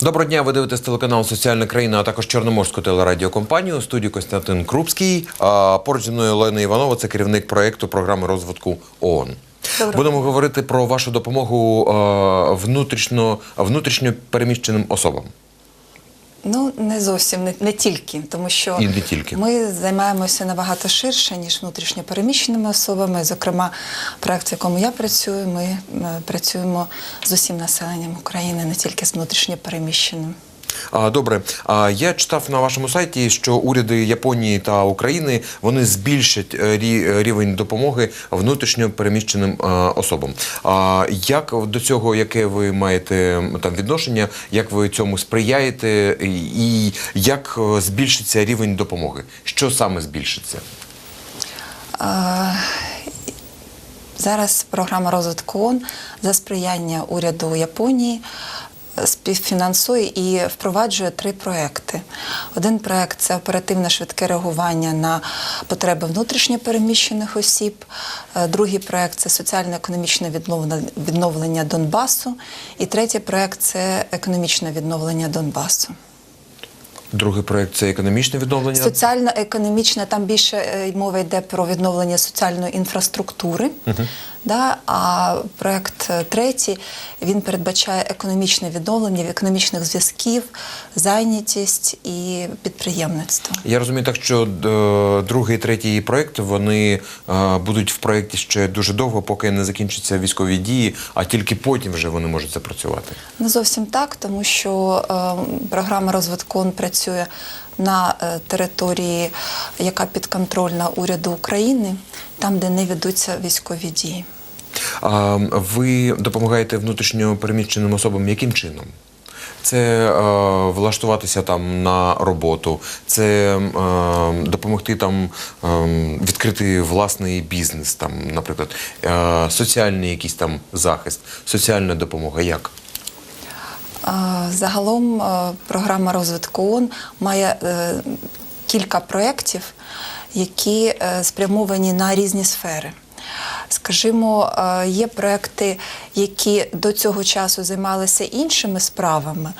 Доброго дня, ви дивитесь телеканал Соціальна країна, а також Чорноморську телерадіокомпанію. У студії Костянтин Крупський. А поруч зі мною Олена Іванова, це керівник проєкту програми розвитку ООН. Добре. Будемо говорити про вашу допомогу внутрішньо, внутрішньо переміщеним особам. Ну, не зовсім не, не тільки, тому що І не тільки. ми займаємося набагато ширше, ніж внутрішньо переміщеними особами. Зокрема, проект, в якому я працюю, ми е, працюємо з усім населенням України, не тільки з внутрішньо переміщеним. Добре, я читав на вашому сайті, що уряди Японії та України вони збільшать е, рівень допомоги внутрішньо переміщеним е, особам. Як до цього, яке ви маєте там відношення, як ви цьому сприяєте, і як е, збільшиться рівень допомоги? Що саме збільшиться? Е, Зараз програма розвитку за сприяння уряду Японії е, співфінансує і впроваджує три проекти. Один проект це оперативне швидке реагування на потреби внутрішньо переміщених осіб. Е, Другий проект це соціально-економічне відновлення- Донбасу. І третій проект це економічне відновлення Донбасу. Другий проект це економічне відновлення. Соціально-економічне, там більше е, мова йде про відновлення соціальної інфраструктури. Да? А проект е, третій він передбачає економічне відновлення економічних зв'язків, зайнятість і підприємництво. Я розумію так, що е, другий третій проект вони е, будуть в проєкті ще дуже довго, поки не закінчаться військові дії, а тільки потім вже вони можуть запрацювати. Не зовсім так, тому що е, програма розвитку працює на е, території, яка підконтрольна уряду України, там, де не ведуться військові дії. А ви допомагаєте внутрішньо переміщеним особам яким чином? Це е, влаштуватися там на роботу, це е, допомогти там е, відкрити власний бізнес, там, наприклад, е, соціальний якийсь там захист, соціальна допомога. Як? Загалом е, програма розвитку ООН має е, кілька проєктів, які е, спрямовані на різні сфери. Скажімо, є проекти, які до цього часу займалися іншими справами,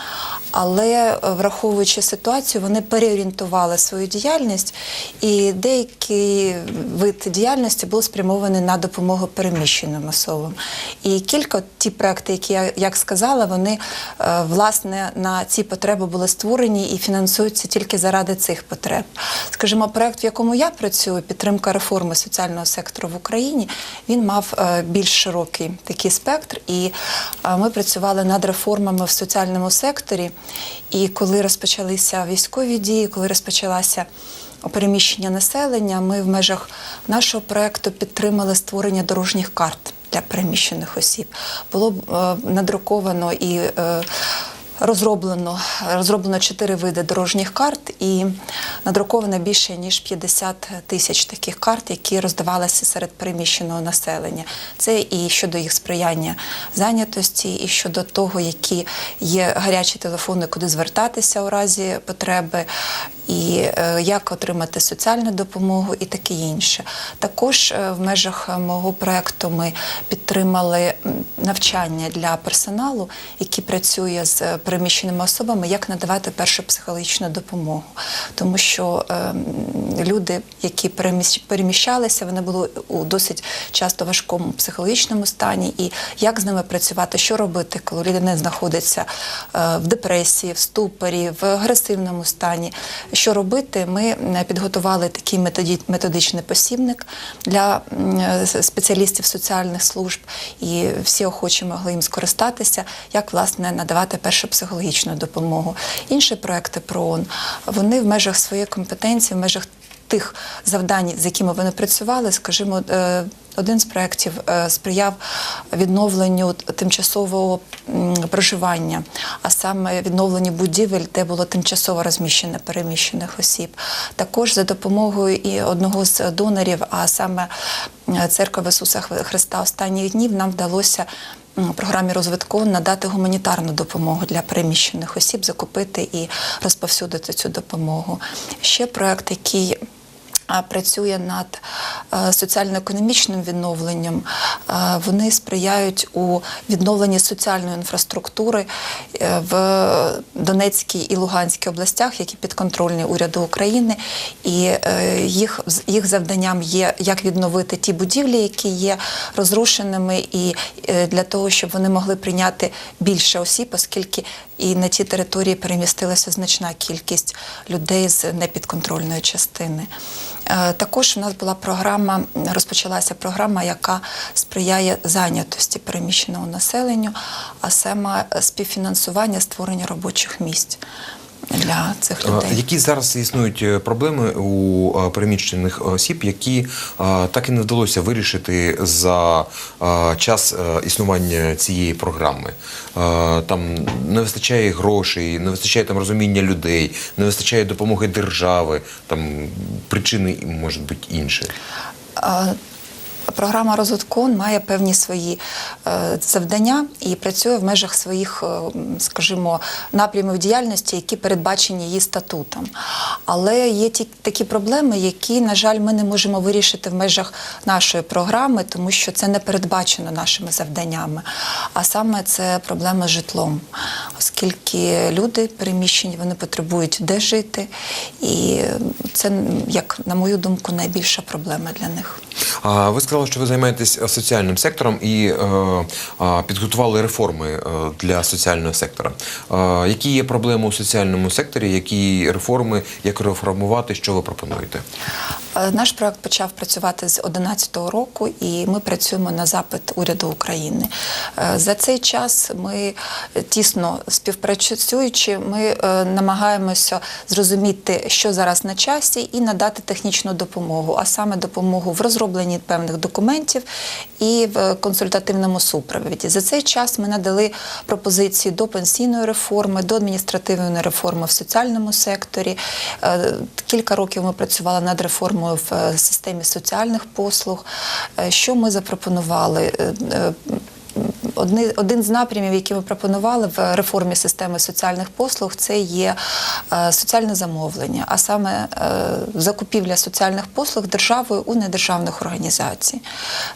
але е, враховуючи ситуацію, вони переорієнтували свою діяльність, і деякий вид діяльності був спрямований на допомогу переміщеним особам. І кілька ті проекти, які я як сказала, вони е, власне на ці потреби були створені і фінансуються тільки заради цих потреб. Скажімо, проект, в якому я працюю, підтримка реформи соціального сектору в Україні, він мав е, більш широкий такий спектр, і ми працювали над реформами в соціальному секторі. І коли розпочалися військові дії, коли розпочалася переміщення населення, ми в межах нашого проекту підтримали створення дорожніх карт для переміщених осіб. Було е, надруковано і е, Розроблено розроблено чотири види дорожніх карт і надруковано більше ніж 50 тисяч таких карт, які роздавалися серед переміщеного населення. Це і щодо їх сприяння зайнятості, і щодо того, які є гарячі телефони, куди звертатися у разі потреби, і е, як отримати соціальну допомогу, і таке інше. Також е, в межах мого проекту ми підтримали навчання для персоналу, який працює з переміщеними особами, як надавати першу психологічну допомогу, тому що е, люди, які переміщ- переміщалися, вони були у досить часто важкому психологічному стані, і як з ними працювати, що робити, коли людина знаходиться в депресії, в ступорі, в агресивному стані. Що робити? Ми е, підготували такий методичний посібник для е, спеціалістів соціальних служб, і всі охочі могли їм скористатися, як власне надавати першу психологічну допомогу. Інші проекти ПРООН, вони в межах своєї компетенції, в межах тих завдань, з якими вони працювали, скажімо, е, один з проєктів е, сприяв відновленню тимчасового проживання, а саме відновленню будівель, де було тимчасово розміщене переміщених осіб. Також за допомогою і одного з донорів, а саме церкви Ісуса Христа останніх днів, нам вдалося програмі розвитку надати гуманітарну допомогу для переміщених осіб, закупити і розповсюдити цю допомогу. Ще проект, який працює над е, соціально-економічним відновленням. Е, Вони сприяють у відновленні соціальної інфраструктури е, в Донецькій і Луганській областях, які підконтрольні уряду України. І їх, їх завданням є як відновити ті будівлі, які є розрушеними, і для того, щоб вони могли прийняти більше осіб, оскільки і на ті території перемістилася значна кількість людей з непідконтрольної частини. Е, Також у нас була програма, розпочалася програма, яка сприяє зайнятості переміщеного населенню, а саме співфінансування створення робочих місць для цих людей. Які зараз існують е, проблеми у е, переміщених осіб, які е, так і не вдалося вирішити за час існування цієї програми? Там не вистачає грошей, не вистачає там розуміння людей, не вистачає допомоги держави, там причини можуть бути інші. Програма розвитку має певні свої е, завдання і працює в межах своїх, е, скажімо, напрямів діяльності, які передбачені її статутом. Але є ті такі проблеми, які, на жаль, ми не можемо вирішити в межах нашої програми, тому що це не передбачено нашими завданнями. А саме це проблема з житлом, оскільки люди переміщені, вони потребують де жити, і це, як на мою думку, найбільша проблема для них. А ви сказали, що ви займаєтесь е, соціальним сектором і е, підготували реформи е, для соціального сектора. Які є проблеми у соціальному секторі? Які реформи, як реформувати, що ви пропонуєте? Наш проект почав працювати з 2011 року, і ми працюємо на запит уряду України. За цей час ми тісно співпрацюючи, ми намагаємося зрозуміти, що зараз на часі, і надати технічну допомогу, а саме допомогу в розробленні певних документів і в консультативному супровіді. За цей час ми надали пропозиції до пенсійної реформи, до адміністративної реформи в соціальному секторі. Е, Кілька років ми працювали над реформою в е, системі соціальних послуг. Е, Що ми запропонували? Одни, один з напрямів, які ми пропонували в реформі системи соціальних послуг, це є е, соціальне замовлення, а саме е, закупівля соціальних послуг державою у недержавних організацій.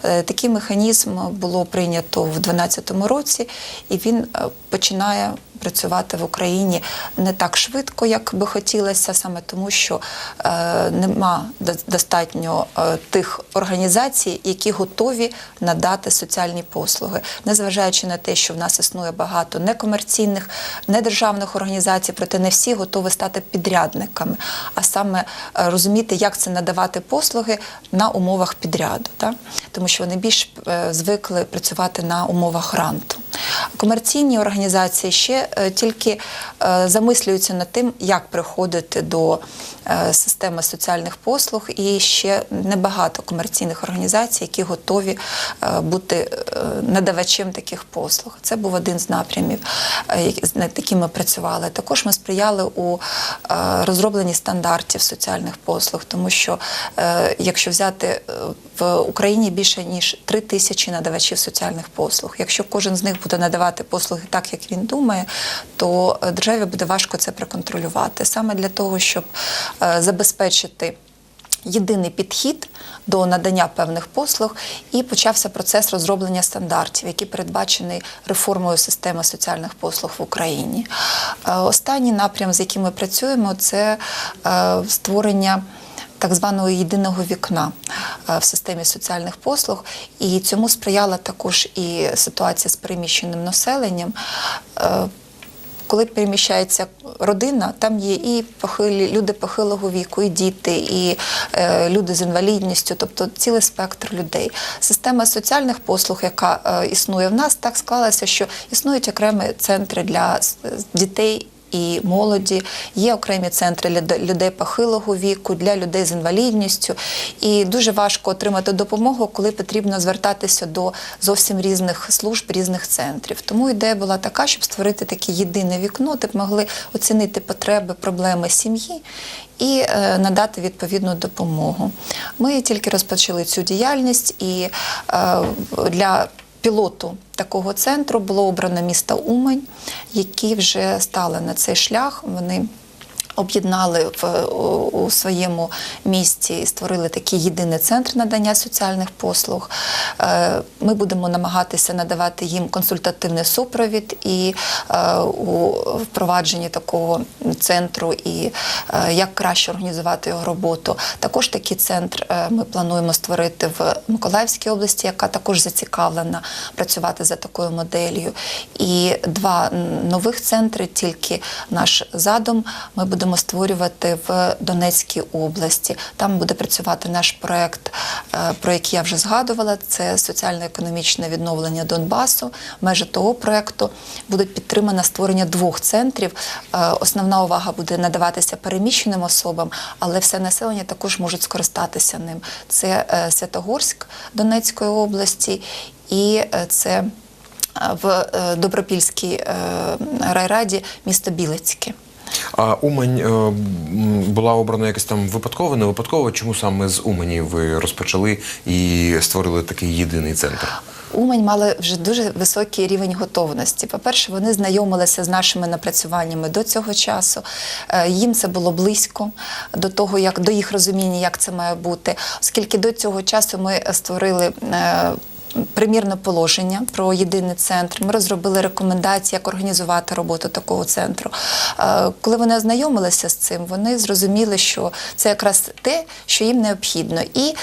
Е, такий механізм було прийнято в 2012 році, і він починає працювати в Україні не так швидко, як би хотілося, саме тому, що е, нема достатньо е, тих організацій, які готові надати соціальні послуги, незважаючи на те, що в нас існує багато некомерційних, недержавних організацій, проте не всі готові стати підрядниками, а саме е, розуміти, як це надавати послуги на умовах підряду, так? тому що вони більш е, звикли працювати на умовах гранту. Комерційні організації ще тільки е, замислюються над тим, як приходити до е, системи соціальних послуг, і ще небагато комерційних організацій, які готові е, бути е, надавачем таких послуг. Це був один з напрямів, е, над яким ми працювали. Також ми сприяли у е, розробленні стандартів соціальних послуг, тому що е, якщо взяти е, в Україні більше ніж три тисячі надавачів соціальних послуг. Якщо кожен з них буде надавати послуги так, як він думає, то е, державі буде важко це проконтролювати. Саме для того, щоб е, забезпечити. Єдиний підхід до надання певних послуг і почався процес розроблення стандартів, який передбачений реформою системи соціальних послуг в Україні. Е, Останній напрям, з яким ми працюємо, це створення так званого єдиного вікна е, в системі соціальних послуг, і цьому сприяла також і ситуація з переміщеним населенням. Е, Коли переміщається родина, там є і похилі люди похилого віку, і діти, і е, люди з інвалідністю, тобто цілий спектр людей. Система соціальних послуг, яка е, існує в нас, так склалася, що існують окремі центри для дітей і молоді, є окремі центри людей похилого віку, для людей з інвалідністю. І дуже важко отримати допомогу, коли потрібно звертатися до зовсім різних служб, різних центрів. Тому ідея була така, щоб створити таке єдине вікно, де б могли оцінити потреби, проблеми сім'ї. І е, надати відповідну допомогу. Ми тільки розпочали цю діяльність, і е, для пілоту такого центру було обрано місто Умань, які вже стали на цей шлях. Вони Об'єднали в у, у своєму місті і створили такий єдиний центр надання соціальних послуг. Е, Ми будемо намагатися надавати їм консультативний супровід і е, у впровадженні такого центру і е, як краще організувати його роботу. Також такий центр е, ми плануємо створити в Миколаївській області, яка також зацікавлена працювати за такою моделлю. І два нових центри, тільки наш задум, ми будемо створювати в Донецькій області. Там буде працювати наш проект, е, про який я вже згадувала. Це соціально-економічне відновлення Донбасу. Межі того проекту буде підтримано створення двох центрів. Е, Основна увага буде надаватися переміщеним особам, але все населення також можуть скористатися ним. Це е, Святогорськ Донецької області і це в Добропільській райраді місто Білецьке. А Умань е, була обрана якось там випадково, не випадково. Чому саме з Умані ви розпочали і створили такий єдиний центр? Умань мала вже дуже високий рівень готовності. По-перше, вони знайомилися з нашими напрацюваннями до цього часу. Е, Їм це було близько до того, як до їх розуміння, як це має бути, оскільки до цього часу ми створили. Примірне положення про єдиний центр. Ми розробили рекомендації, як організувати роботу такого центру. Е, Коли вони ознайомилися з цим, вони зрозуміли, що це якраз те, що їм необхідно. І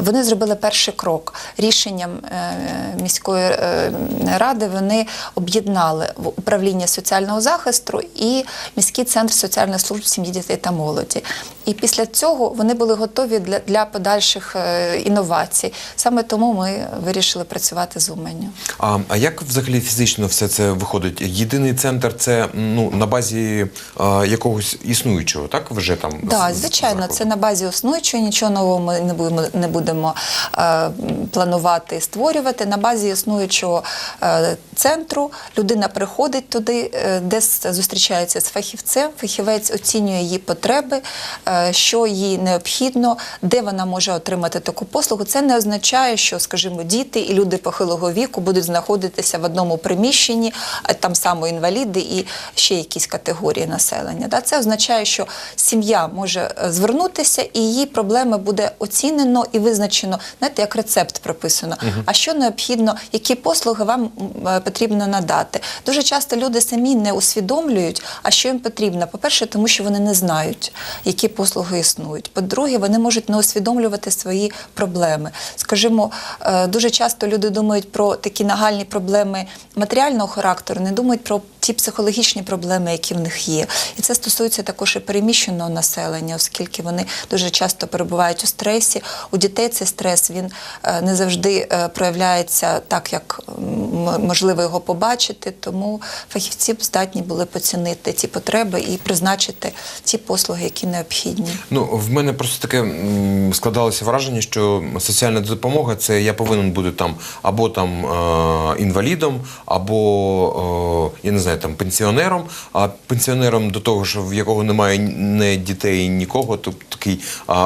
вони зробили перший крок. Рішенням е, міської е, ради вони об'єднали управління соціального захисту і міський центр соціальних служб сім'ї дітей та молоді. І після цього вони були готові для, для подальших е, інновацій. Саме тому ми вирішили працювати з Уменю. А, а як взагалі фізично все це виходить? Єдиний центр це ну на базі е, якогось існуючого, так вже там Так, з- звичайно, це на базі існуючого, нічого нового ми не будемо не будемо е, планувати створювати. На базі існуючого е, центру людина приходить туди, е, де зустрічається з фахівцем. Фахівець оцінює її потреби, е, що їй необхідно, де вона може отримати таку послугу. Це не означає, що, скажімо, діти і люди похилого віку будуть знаходитися в одному приміщенні, а там само інваліди і ще якісь категорії населення. Це означає, що сім'я може е, звернутися, і її проблеми буде оцінено і визначено, знаєте, як рецепт прописано. А що необхідно, які послуги вам е, потрібно надати. Дуже часто люди самі не усвідомлюють, а що їм потрібно. По-перше, тому що вони не знають, які послуги існують. По-друге, вони можуть не усвідомлювати свої проблеми. Скажімо, е, дуже часто люди думають про такі нагальні проблеми матеріального характеру, не думають про ті психологічні проблеми, які в них є. І це стосується також і переміщеного населення, оскільки вони дуже часто перебувають у стресі. У дітей цей стрес він е, не завжди е, проявляється так, як м, можливо його побачити. Тому фахівці здатні були поцінити ці потреби і призначити ті послуги, які необхідні. Ну, в мене просто таке складалося враження, що соціальна допомога це я повинен бути там або там е, інвалідом, або е, я не знаю, там пенсіонером. А пенсіонером до того ж, в якого немає ні дітей, нікого, тобто такий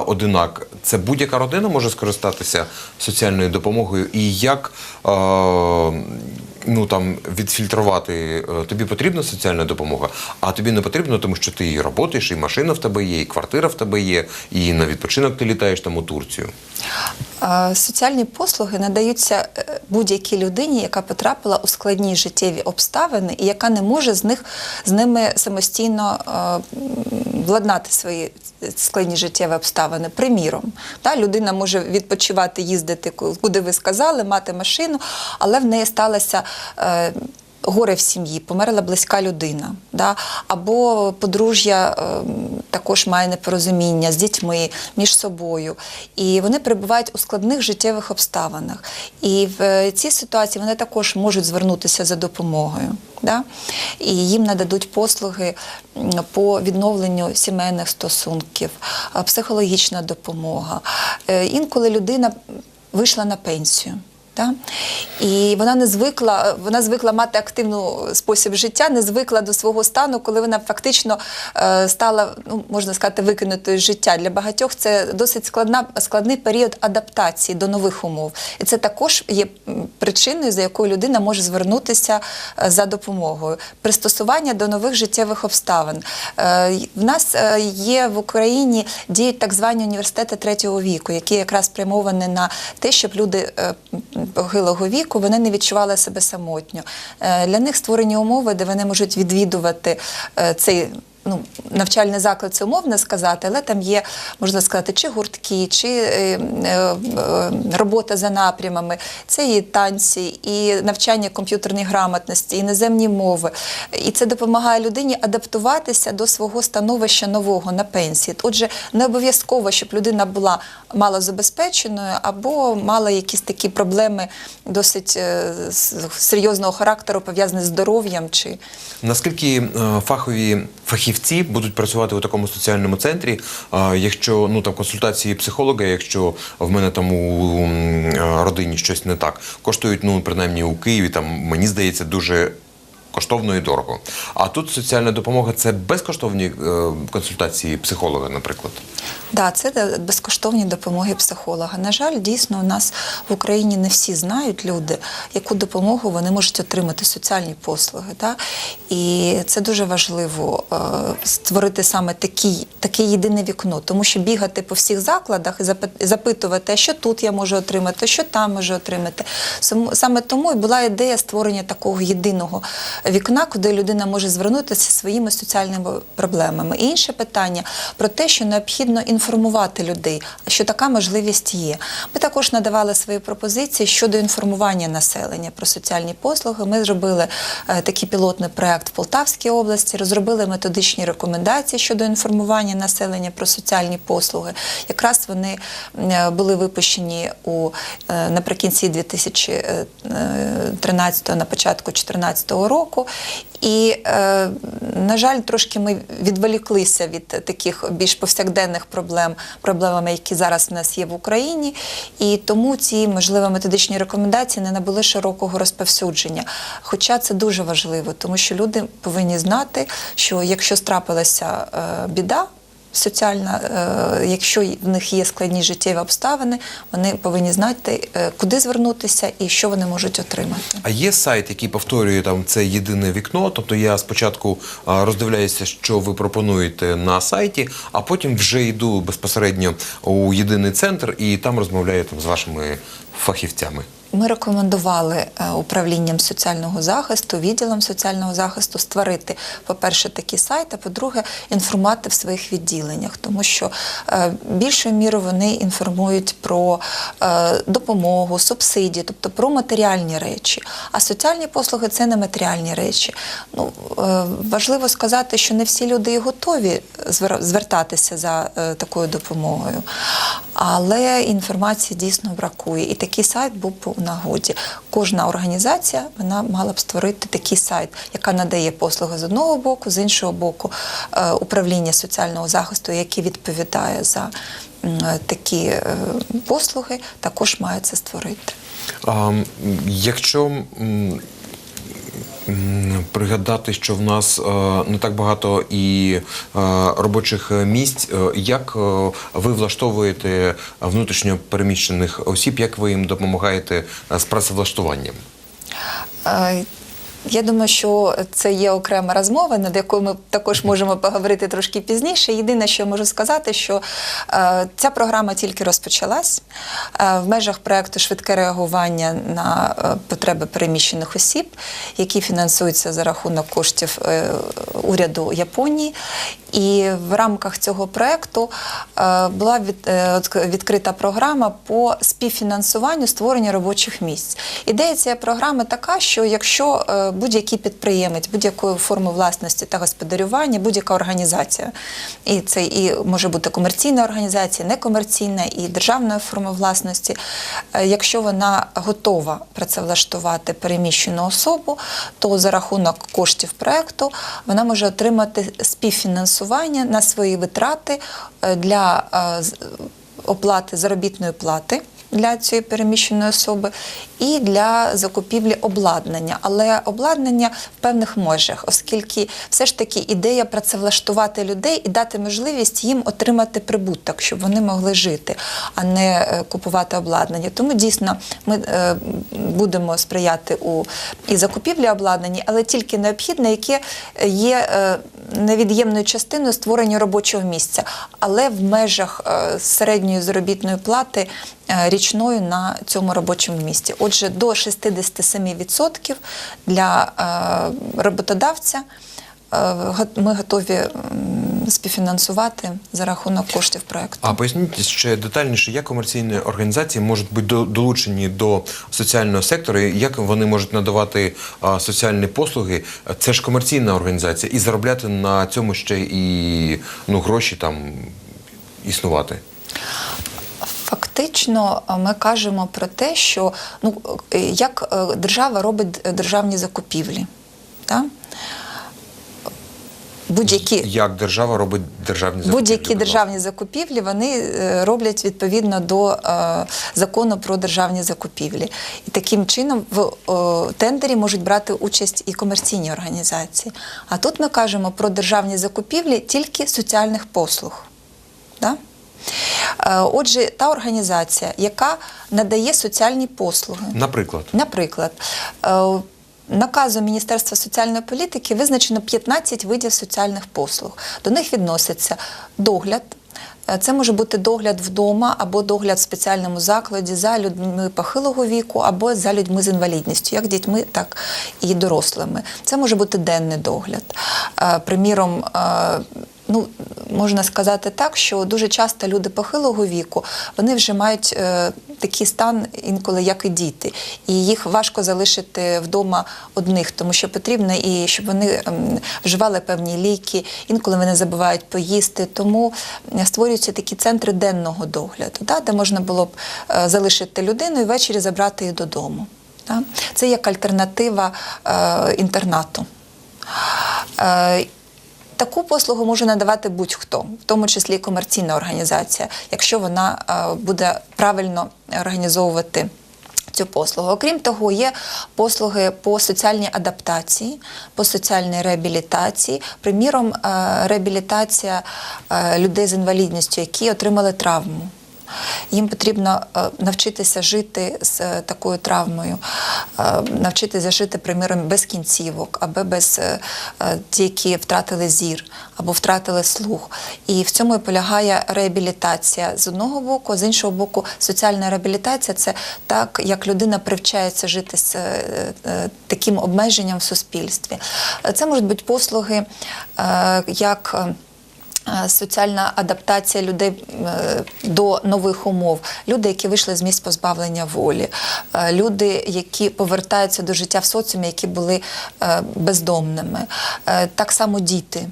одинак. Це будь-яка родина може скористатися соціальною допомогою. І як е, ну там відфільтрувати е, тобі потрібна соціальна допомога, а тобі не потрібно, тому що ти і роботиш, і машина в тебе є, і квартира в тебе є, і на відпочинок ти літаєш там у Турцію. Е, Соціальні послуги надаються е, будь-якій людині, яка потрапила у складні життєві обставини і яка не може з них з ними самостійно е, владнати свої складні життєві обставини. Приміром, та людина може відпочивати, їздити, куди ви сказали, мати машину, але в неї сталося. Е, Горе в сім'ї, померла близька людина, да? або подружжя ем, також має непорозуміння з дітьми між собою. І вони перебувають у складних життєвих обставинах. І в е, цій ситуації вони також можуть звернутися за допомогою. Да? І їм нададуть послуги по відновленню сімейних стосунків, психологічна допомога. Е, Інколи людина вийшла на пенсію. Та? І вона не звикла, вона звикла мати активну спосіб життя, не звикла до свого стану, коли вона фактично е, стала, ну можна сказати, викинутою з життя. Для багатьох це досить складна, складний період адаптації до нових умов. І це також є причиною, за якою людина може звернутися е, за допомогою. Пристосування до нових життєвих обставин. Е, В нас е, є в Україні діють так звані університети третього віку, які якраз спрямовані на те, щоб люди е, похилого віку вони не відчували себе самотньо. Е, Для них створені умови, де вони можуть відвідувати е, цей. Ну, навчальний заклад це умовно сказати, але там є, можна сказати, чи гуртки, чи е, е, е, робота за напрямами, це і танці, і навчання комп'ютерній грамотності, іноземні мови. І це допомагає людині адаптуватися до свого становища нового на пенсії. Отже, не обов'язково, щоб людина була малозабезпеченою або мала якісь такі проблеми досить е, серйозного характеру, пов'язані з здоров'ям чи Наскільки е, фахові фахівці будуть працювати у такому соціальному центрі, якщо ну там консультації психолога, якщо в мене там у родині щось не так, коштують ну принаймні у Києві, там мені здається, дуже. Коштовно і дорого. А тут соціальна допомога це безкоштовні е, консультації психолога, наприклад. Да, це безкоштовні допомоги психолога. На жаль, дійсно, у нас в Україні не всі знають люди, яку допомогу вони можуть отримати соціальні послуги. І це дуже важливо е, створити саме такі, таке єдине вікно, тому що бігати по всіх закладах і запит- запитувати, що тут я можу отримати, що там можу отримати. Сам- Саме тому і була ідея створення такого єдиного вікна, куди людина може звернутися своїми соціальними проблемами. І інше питання про те, що необхідно інформувати людей, що така можливість є. Ми також надавали свої пропозиції щодо інформування населення про соціальні послуги. Ми зробили е, такий пілотний проект в Полтавській області, розробили методичні рекомендації щодо інформування населення про соціальні послуги. Якраз вони е, були випущені у е, наприкінці 2013 на початку 2014 року. І, е, на жаль, трошки ми відволіклися від таких більш повсякденних проблем, проблемами, які зараз в нас є в Україні. І тому ці, можливо, методичні рекомендації не набули широкого розповсюдження. Хоча це дуже важливо, тому що люди повинні знати, що якщо страпилася е, біда, соціальна, е, якщо в них є складні життєві обставини, вони повинні знати, е, куди звернутися і що вони можуть отримати. А є сайт, який повторює там це єдине вікно. Тобто я спочатку роздивляюся, що ви пропонуєте на сайті, а потім вже йду безпосередньо у єдиний центр і там розмовляю там з вашими фахівцями. Ми рекомендували е, управлінням соціального захисту, відділом соціального захисту створити, по-перше, такий сайт, а по-друге, інформувати в своїх відділеннях, тому що е, більшою мірою вони інформують про е, допомогу, субсидії, тобто про матеріальні речі. А соціальні послуги це не матеріальні речі. Ну, важливо сказати, що не всі люди готові звер- звертатися за такою допомогою. Але інформації дійсно бракує. І такий сайт був нагоді. Кожна організація вона мала б створити такий сайт, яка надає послуги з одного боку, з іншого боку, е, управління соціального захисту, яке відповідає за такі е, послуги, також має це створити. А, якщо пригадати, що в нас е, не так багато і е, робочих місць, е, як ви влаштовуєте внутрішньо переміщених осіб, як ви їм допомагаєте з працевлаштуванням? Я думаю, що це є окрема розмова, над якою ми також можемо поговорити трошки пізніше. Єдине, що я можу сказати, що е, ця програма тільки розпочалась е, в межах проекту швидке реагування на е, потреби переміщених осіб, які фінансуються за рахунок коштів е, уряду Японії. І в рамках цього проекту е, була від, е, відкрита програма по співфінансуванню створення робочих місць. Ідея цієї програми така, що якщо е, будь-який підприємець будь-якої форми власності та господарювання, будь-яка організація, і це і може бути комерційна організація, некомерційна і державної форми власності, е, якщо вона готова працевлаштувати переміщену особу, то за рахунок коштів проекту вона може отримати співфінансування на свої витрати е, для е, оплати заробітної плати для цієї переміщеної особи і для закупівлі обладнання, але обладнання в певних межах, оскільки все ж таки ідея працевлаштувати людей і дати можливість їм отримати прибуток, щоб вони могли жити, а не е, купувати обладнання. Тому дійсно ми е, будемо сприяти у і закупівлі обладнання, але тільки необхідне, яке є е, невід'ємною частиною створення робочого місця, але в межах е, середньої заробітної плати е, річної на цьому робочому місці. Отже, до 67% для е, роботодавця ми готові співфінансувати за рахунок коштів проекту. А поясніть ще детальніше, як комерційні організації можуть бути долучені до соціального сектору, і як вони можуть надавати соціальні послуги. Це ж комерційна організація, і заробляти на цьому ще і ну, гроші там існувати. Фактично, ми кажемо про те, що ну е, як е, держава робить державні закупівлі. Так? Будь-які Як держава робить державні закупівлі? Будь-які державні закупівлі вони е, роблять відповідно до е, закону про державні закупівлі. І таким чином в е, тендері можуть брати участь і комерційні організації. А тут ми кажемо про державні закупівлі тільки соціальних послуг. Да? Е, Отже, та організація, яка надає соціальні послуги, Наприклад. Наприклад, наказом Міністерства соціальної політики визначено 15 видів соціальних послуг. До них відноситься догляд. е, Це може бути догляд вдома або догляд в спеціальному закладі за людьми похилого віку або за людьми з інвалідністю, як дітьми, так і дорослими. Це може бути денний догляд. Е, Приміром, е, ну можна сказати так, що дуже часто люди похилого віку вони вже мають е, такий стан інколи, як і діти, і їх важко залишити вдома одних, тому що потрібно і щоб вони ем, вживали певні ліки, інколи вони забувають поїсти. Тому е, створюються такі центри денного догляду, да, де можна було б е, залишити людину і ввечері забрати її додому. Да. Це як альтернатива е, інтернату. Е, Таку послугу може надавати будь-хто, в тому числі комерційна організація, якщо вона е, буде правильно організовувати цю послугу. Окрім того, є послуги по соціальній адаптації, по соціальній реабілітації, приміром, е, реабілітація е, людей з інвалідністю, які отримали травму. Їм потрібно е, навчитися жити з е, такою травмою, е, навчитися жити, приміром, без кінцівок, або без ті, які втратили зір або втратили слух. І в цьому і полягає реабілітація з одного боку, з іншого боку, соціальна реабілітація це так, як людина привчається жити з таким обмеженням в суспільстві. Це можуть бути послуги, як. Е, Соціальна адаптація людей е, до нових умов, люди, які вийшли з місць позбавлення волі, е, люди, які повертаються до життя в соціумі, які були бездомними, так само діти.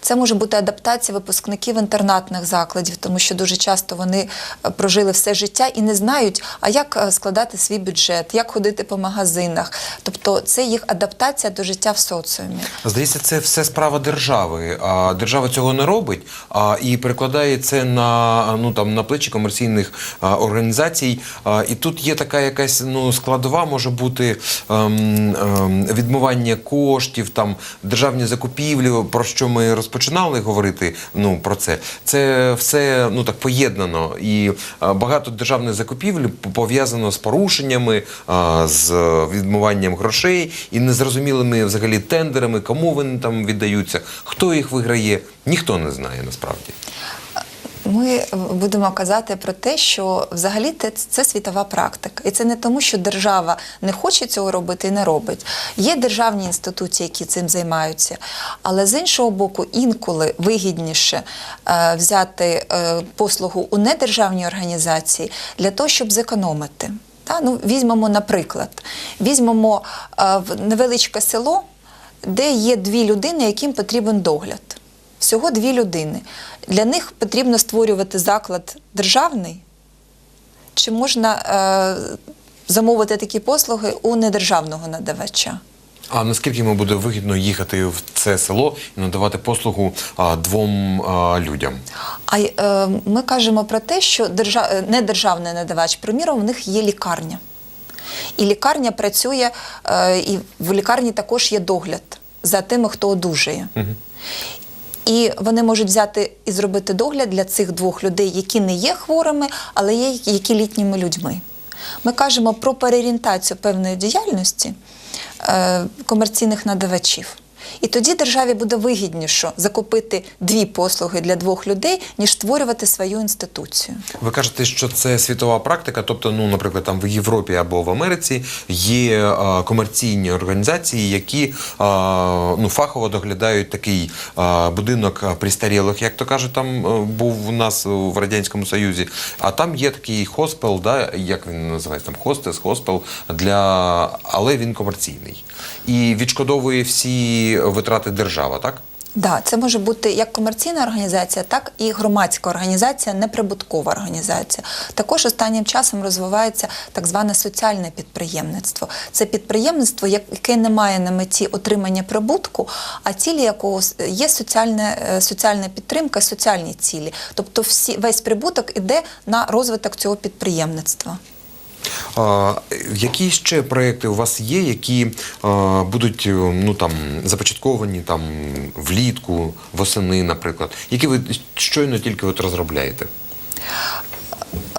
Це може бути адаптація випускників інтернатних закладів, тому що дуже часто вони е, прожили все життя і не знають, а як е, складати свій бюджет, як ходити по магазинах. Тобто це їх адаптація до життя в соціумі. Здається, це все справа держави. А держава цього не робить і перекладає це на ну там на плечі комерційних організацій. І тут є така якась ну складова, може бути ем, ем, відмивання коштів, там державні закупівлі, про що ми розпочинали говорити. Ну про це. Це все ну так поєднано. І багато державних закупівель пов'язано з порушеннями, з відмиванням грошей і незрозумілими взагалі тендерами, кому вони там віддаються, хто їх виграє, ніхто не знає насправді. Ми будемо казати про те, що взагалі це, світова практика, і це не тому, що держава не хоче цього робити і не робить. Є державні інституції, які цим займаються, але з іншого боку, інколи вигідніше е, взяти е, послугу у недержавній організації для того, щоб зекономити. Та? Ну, візьмемо, наприклад, візьмемо е, невеличке село, де є дві людини, яким потрібен догляд. Всього дві людини. Для них потрібно створювати заклад державний, чи можна е, замовити такі послуги у недержавного надавача? А наскільки йому буде вигідно їхати в це село і надавати послугу а, двом а, людям? А е, ми кажемо про те, що держа... е, недержавний надавач, приміром, у них є лікарня. І лікарня працює, е, і в лікарні також є догляд за тими, хто одужує. І вони можуть взяти і зробити догляд для цих двох людей, які не є хворими, але є які літніми людьми. Ми кажемо про переорієнтацію певної діяльності е, комерційних надавачів. І тоді державі буде вигідніше закупити дві послуги для двох людей, ніж створювати свою інституцію. Ви кажете, що це світова практика, тобто, ну, наприклад, там в Європі або в Америці є а, комерційні організації, які а, ну, фахово доглядають такий а, будинок а, престарілих, як то кажуть, там е, був у нас в Радянському Союзі. А там є такий хоспел, да, як він називається, там хостес, хоспел, для... але він комерційний. І відшкодовує всі витрати держава, так? Да, це може бути як комерційна організація, так і громадська організація, неприбуткова організація. Також останнім часом розвивається так зване соціальне підприємництво. Це підприємництво, яке не має на меті отримання прибутку, а цілі якого є соціальне, е, соціальна підтримка, соціальні цілі. Тобто всі, весь прибуток іде на розвиток цього підприємництва. А, які ще проекти у вас є, які а, будуть е, ну, там, започатковані там, влітку, восени, наприклад, які ви щойно тільки от розробляєте?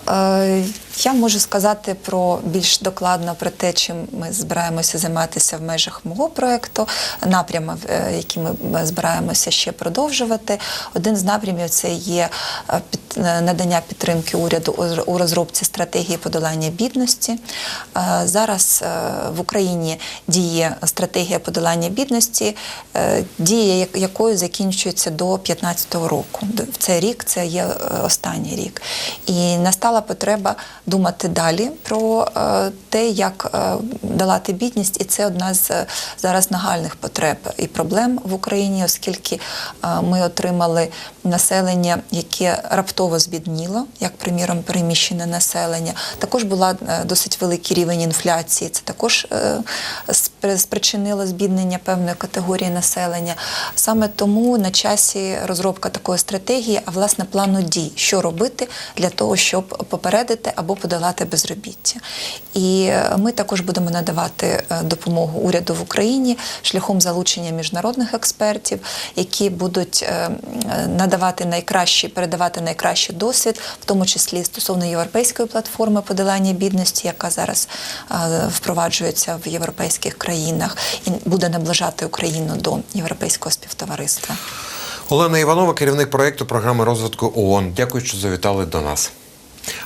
Е, Я можу сказати про більш докладно про те, чим ми збираємося займатися в межах мого проєкту, напрями, е, які ми збираємося ще продовжувати. Один з напрямів це є е, е, надання підтримки уряду у- розробці стратегії подолання бідності. Зараз в Україні діє стратегія подолання бідності, дія як- якої закінчується до 2015 року. В цей рік це є останній рік. І настала потреба думати далі про е, те, як е, долати бідність, і це одна з е, зараз нагальних потреб і проблем в Україні, оскільки ми отримали населення, яке раптово збідніло, як приміром переміщене населення. Також була досить великий рівень інфляції. Це також спричинило збіднення певної категорії населення. Саме тому на часі розробка такої стратегії, а власне плану дій, що робити для того, щоб попередити або подолати безробіття. І е, ми також будемо надавати е, допомогу уряду в Україні шляхом залучення міжнародних експертів, які будуть е, надавати найкращий, передавати найкращий досвід, в тому числі стосовно європейської платформи подолання бідності, яка зараз впроваджується в європейських країнах і буде наближати Україну до європейського співтовариства. Олена Іванова, керівник проєкту програми розвитку ООН. Дякую, що завітали до нас.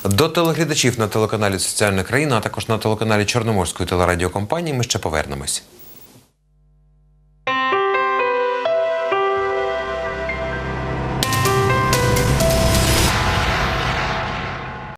До телеглядачів на телеканалі Соціальна країна, а також на телеканалі Чорноморської телерадіокомпанії ми ще повернемось.